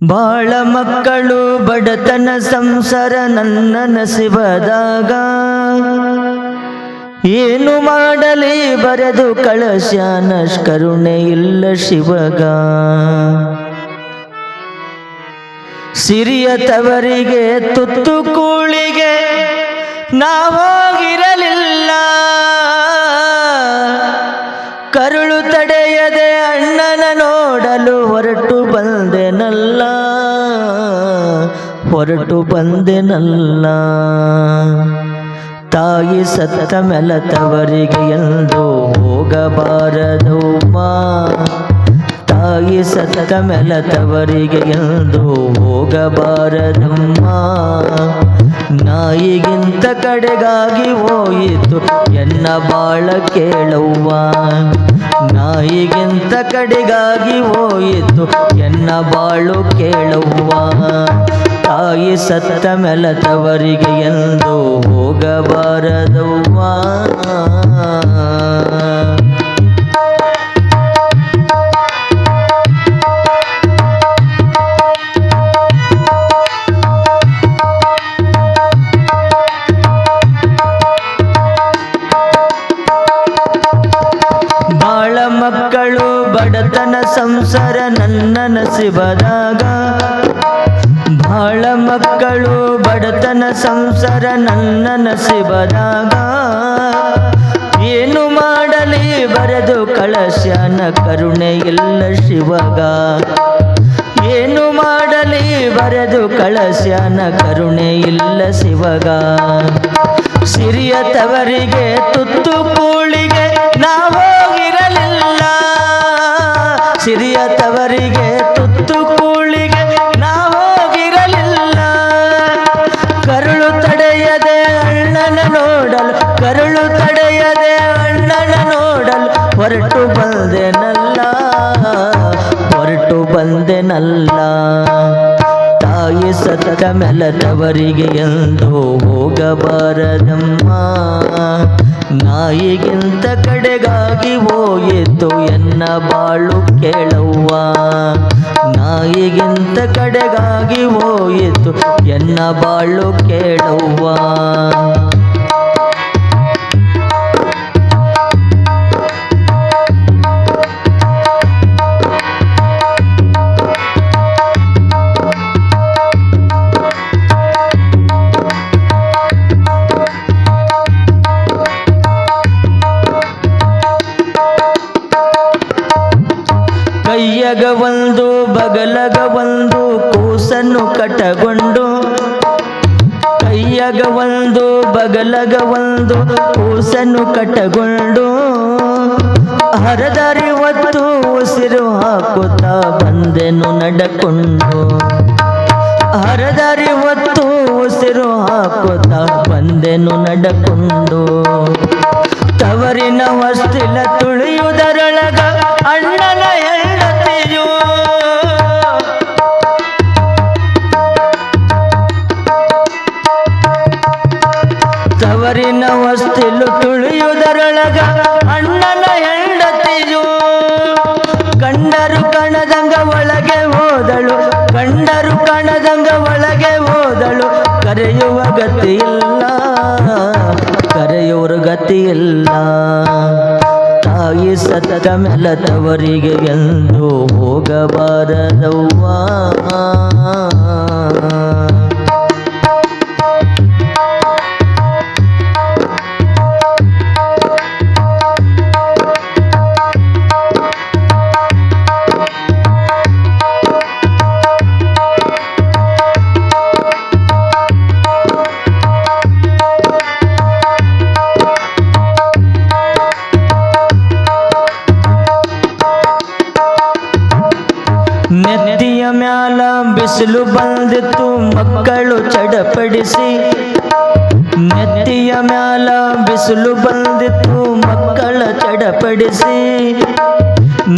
ಬಾಳ ಮಕ್ಕಳು ಬಡತನ ಸಂಸಾರ ನನ್ನ ನಸಿಬದಾಗ ಏನು ಮಾಡಲಿ ಬರೆದು ಕಳಶ್ಯಾನ ಕರುಣೆ ಇಲ್ಲ ಶಿವಗ. ಸಿರಿಯ ತವರಿಗೆ ತುತ್ತು ಕೂಳಿಗೆ ನಾವೋಗಿರಲಿಲ್ಲ ಹೊರಟು ಬಂದೆನಲ್ಲ. ತಾಯಿ ಸತ್ತ ಮೆಲತವರಿಗೆ ಎಂದು ಹೋಗಬಾರದೌಮ್ಮ. ತಾಯಿ ಸತ್ತ ಮೆಲತವರಿಗೆ ಎಂದು ಹೋಗಬಾರದಮ್ಮ. ನಾಯಿಗಿಂತ ಕಡೆಗಾಗಿ ಹೋಯಿತು ಎನ್ನ ಬಾಳ ಕೇಳುವ ನಾಯಿಗಿಂತ ಕಡೆಗಾಗಿ ಹೋಯಿತು ಎನ್ನ ಬಾಳು ಕೇಳವ್ವ. ತಾಯಿ ಸತ್ತ ಮೆಲತವರಿಗೆ ಎಂದು ಹೋಗಬಾರದವ್ವ. ಸಂಸಾರ ನನ್ನ ನಸಿಬದಾಗ. ಏನು ಮಾಡಲಿ ಬರೆದು ಕಳಶನ ಕರುಣೆ ಇಲ್ಲ ಶಿವಗ. ಏನು ಮಾಡಲಿ ಬರೆದು ಕಳಶನ ಕರುಣೆ ಇಲ್ಲ ಶಿವಗ. ಸಿರಿಯ ತವರಿಗೆ ತುತ್ತು ಕೂಳಿಗೆ ನಾವೋಗಿರಲಿಲ್ಲ ಸಿರಿಯ ತವರಿಗೆ ಹೊರಟು ಬಂದೆನಲ್ಲ ಹೊರಟು ಬಂದೆನಲ್ಲ ತಾಯಿ ಸತತ ಮೆಲದವರಿಗೆ ಎಂದು ಹೋಗಬಾರದಮ್ಮ. ನಾಯಿಗಿಂತ ಕಡೆಗಾಗಿ ಹೋಯಿತು ಎನ್ನ ಬಾಳು ಕೇಳವ್ವ. ನಾಯಿಗಿಂತ ಕಡೆಗಾಗಿ ಹೋಯಿತು ಎನ್ನ ಬಾಳು ಕೇಳವ್ವ. ಒಂದು, ಬಗಲಗ ಒಂದು, ಕೂಸನ್ನು ಕಟಗೊಂಡು. ಕೈಯಗ ಒಂದು, ಬಗಲಗ ಒಂದು, ಕೂಸನ್ನು ಕಟಗೊಂಡು. ಹರದಾರಿ ಹೊತ್ತು ಉಸಿರು ಹಾಕುತ್ತಾ ಬಂದೆನು ನಡಕೊಂಡು. ಹರದಾರಿ ಹೊತ್ತು ಉಸಿರು ಹಾಕುತ್ತಾ ಬಂದೆನು ನಡಕೊಂಡು. ತವರಿನ ವಸ್ತಿಲ ತುಳಿಯುವುದರೊಳಗ ಅಣ್ಣನ ತವರಿನ ವಸ್ತಿಲು ತುಳಿಯುವುದರೊಳಗ ಅಣ್ಣನ ಹೆಂಡತಿಯು ಕಂಡರು ಕಣದಂಗ ಒಳಗೆ ಹೋದಳು ಕಂಡರು ಕಣದಂಗ ಒಳಗೆ ಹೋದಳು. ಕರೆಯುವ ಗತಿಯಿಲ್ಲ ಕರೆಯುವ ಗತಿಯಿಲ್ಲ ತಾಯಿ ಸತ್ತ ಮೆಲತವರಿಗೆ ಎಂದು ಹೋಗಬಾರದವ್ವ.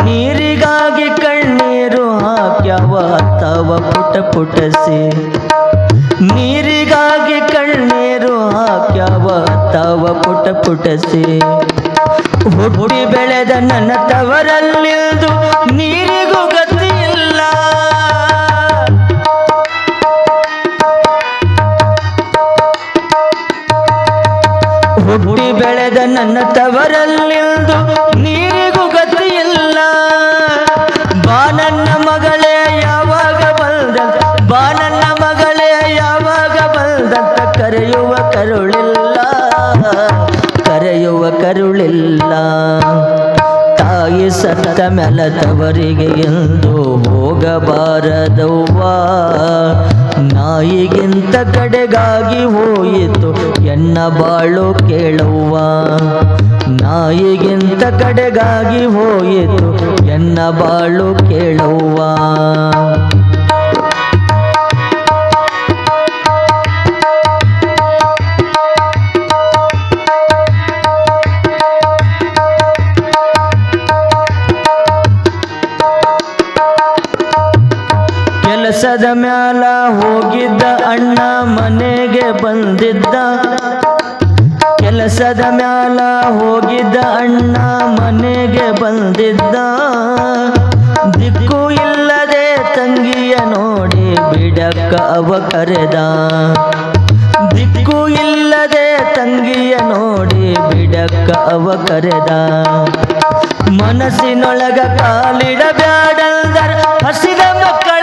ನೀರಿಗಾಗಿ ಕಣ್ಣೀರು ಹಾಕ್ಯವ ತವ ಪುಟ ಪುಟಸಿ. ನೀರಿಗಾಗಿ ಕಣ್ಣೀರು ಹಾಕ್ಯವ ತವ ಪುಟ ಪುಟಸಿ. ಹುಟ್ಟಿ ಬೆಳೆದ ನನ್ನ ತವರಲ್ಲಿಲ್ದು ನನ್ನ ತವರಲ್ಲಿಂದು ನೀರಿಗೂ ಗತಿ ಇಲ್ಲ ಬಾ ಮಗಳೇ, ಯಾವಾಗ ಬಂದ ಬಾ ಮಗಳೇ, ಯಾವಾಗ ಬಂದಂತ ಕರೆಯುವ ಕರುಳಿಲ್ಲ. ಕರೆಯುವ ಕರುಳಿಲ್ಲ. ತಾಯಿ ಸತ್ತ ಮೆಲತವರಿಗೆ ಎಂದು ಹೋಗಬಾರದವ್ವ. ನಾಯಿಗಿಂತ ಕಡೆಗಾಗಿ ಹೋಯಿತು, ಎನ್ನ ಬಾಳು ಕೇಳುವ ನಾಯಿಗಿಂತ ಕಡೆಗಾಗಿ ಹೋಯಿತು, ಎನ್ನ ಬಾಳು ಕೇಳವ್ವ. ಕೆಲಸದ ಮ್ಯಾಲ ಹೋಗಿದ್ದ ಅಣ್ಣ ಮನೆಗೆ ಬಂದಿದ್ದ. ಕೆಲಸದ ಮ್ಯಾಲ ಹೋಗಿದ್ದ ಅಣ್ಣ ಮನೆಗೆ ಬಂದಿದ್ದ. ದಿಕ್ಕು ಇಲ್ಲದೆ ತಂಗಿಯ ನೋಡಿ ಬಿಡಕ್ಕ ಅವ ಕರೆದ. ದಿಕ್ಕು ಇಲ್ಲದೆ ತಂಗಿಯ ನೋಡಿ ಬಿಡಕ್ಕ ಅವ ಕರೆದ. ಮನಸ್ಸಿನೊಳಗ ಕಾಲಿಡಬ್ಯಾಡಲ್ದರ್, ಹಸಿದ ಮಕ್ಕಳ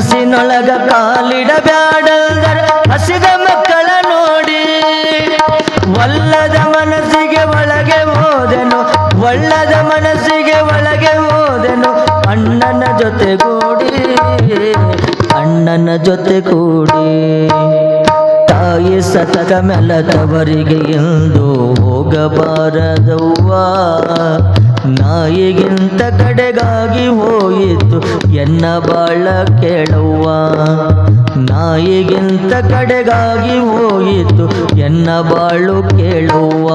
ಮನಸ್ಸಿನೊಳಗ ಕಾಲಿಡಬ್ಯಾಡಲ್ದರ ಹಸಿದ ಮಕ್ಕಳ ನೋಡಿ. ಒಲ್ಲದ ಮನಸ್ಸಿಗೆ ಒಳಗೆ ಹೋದೆನು. ಒಳ್ಳದ ಮನಸ್ಸಿಗೆ ಒಳಗೆ ಹೋದೆನು. ಅಣ್ಣನ ಜೊತೆಗೂಡಿ ಅಣ್ಣನ ಜೊತೆ ಕೂಡಿ. ತಾಯಿ ಸತತ ಮೆಲತವರಿಗೆ ಎಂದು ಹೋಗಬಾರದವ್ವ. ನಾಯಿಗಿಂತ ಕಡೆಗಾಗಿ ಹೋಯಿತು ಎನ್ನ ಬಾಳ ಕೇಳವ್ವ. ನಾಯಿಗಿಂತ ಕಡೆಗಾಗಿ ಹೋಯಿತು ಎನ್ನ ಬಾಳು ಕೇಳುವ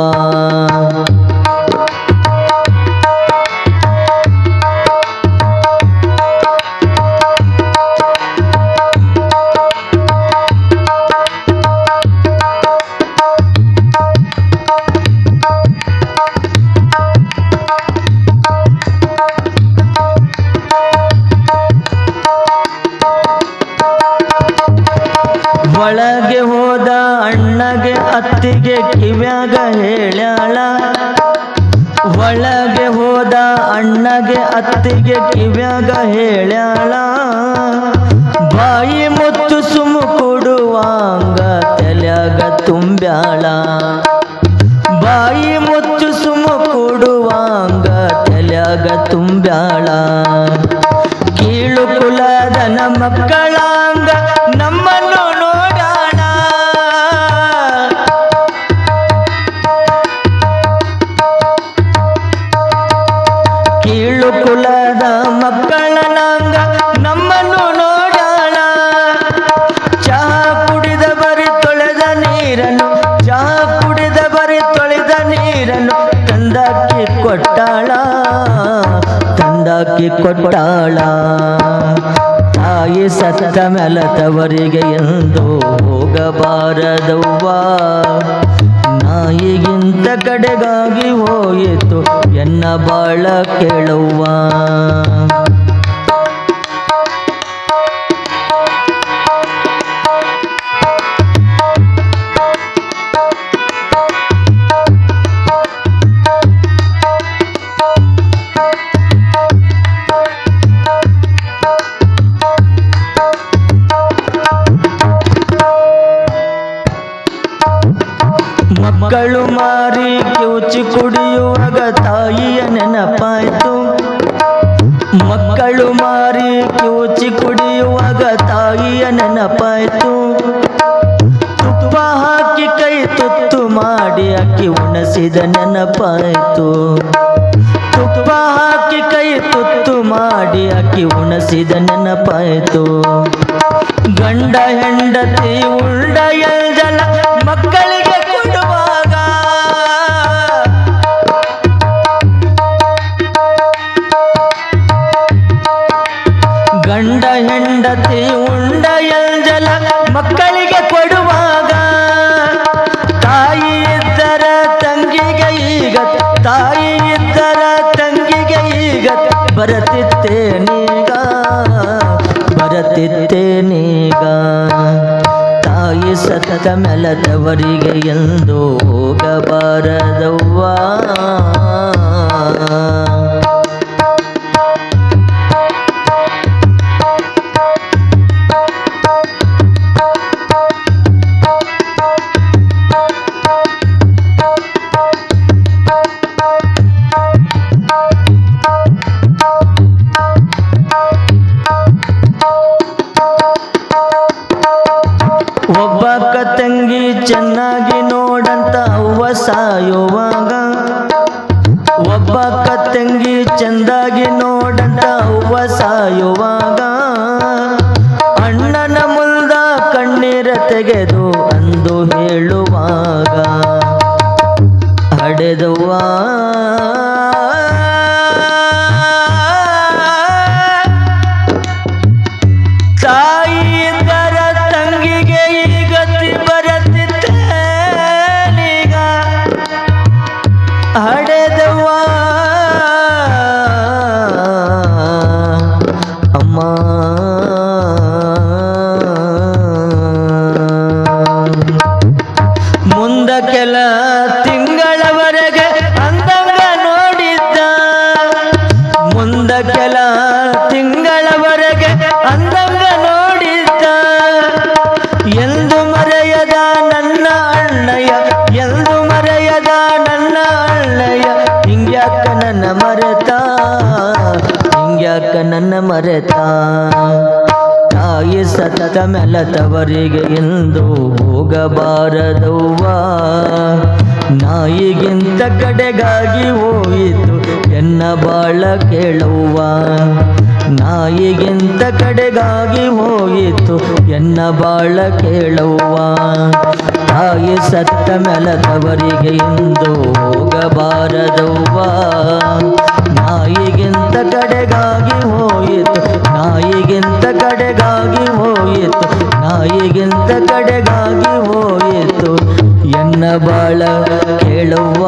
ಅತ್ತಿಗೆ ಕಿವ್ಯಾಗ ಹೇಳ್ಯಾಳ ತಂದಾಕಿ ಕೊಟ್ಟಾಳ. ತಾಯಿ ಸತ್ತ ಮೆಲತವರಿಗೆ ಎಂದು ಹೋಗಬಾರದವ್ವ. ನಾಯಿಗಿಂತ ಕಡೆಗಾಗಿ ಹೋಯಿತು ಎನ್ನ ಬಾಳ ಕೇಳುವ ಮಾಡಿ ಅಕ್ಕಿ ಉಣಸಿದ ನೆನಪಾಯ್ತು. ತುಪ್ಪ ಹಾಕಿ ಕೈ ತುತ್ತು ಮಾಡಿ ಅಕ್ಕಿ ಉಣಸಿದ ನೆನಪಾಯ್ತು. ಗಂಡ ಹೆಂಡತಿ ಉಂಡ ಎಲ್ಜಲ ಮಕ್ಕಳಿಗೆ ಬರತಿತ್ತೇನೀಗ? ಬರತಿತ್ತೇನೀಗ? ತಾಯಿ ಸತತ ಮೆಲದವರಿಗೆ ಎಂದು ಹೋಗಬಾರದವ್ವ? ಸಾಯುವಾಗ ಒಬ್ಬ ಕತ್ತಂಗಿ ಚಂದಾಗಿ ನೋಡಂತ ಹೂವ ಸಾಯುವಾಗ ಅಣ್ಣನ ಮುಲ್ದ ಕಣ್ಣೀರ ತೆಗೆದು ಅಂದು ಹೇಳುವಾಗ ಹಡೆದವ್ವ ಹಿಂಗ್ಯಾಕ ನನ್ನ ಮರೆತ. ತಾಯಿ ಸತತ ಮೆಲತವರಿಗೆ ಎಂದು ಹೋಗಬಾರದವ್ವ ನಾಯಿಗಿಂತ ಕಡೆಗಾಗಿ ಹೋಯಿತು ಎನ್ನ ಬಾಳ ಕೇಳುವ ನಾಯಿಗಿಂತ ಕಡೆಗಾಗಿ ಹೋಯಿತು ಎನ್ನ ಬಾಳ ಕೇಳುವ ತಾಯಿ ಸತ್ತ ಮೆಲದವರಿಗೆ ಎಂದು ಹೋಗಬಾರದವ್ವ ನಾಯಿಗಿಂತ ಕಡೆಗಾಗಿ ಹೋಯಿತು ನಾಯಿಗಿಂತ ಕಡೆಗಾಗಿ ಹೋಯಿತು ನಾಯಿಗಿಂತ ಕಡೆಗಾಗಿ ಹೋಯಿತು. ಎನ್ನ ಬಾಳ ಕೇಳುವ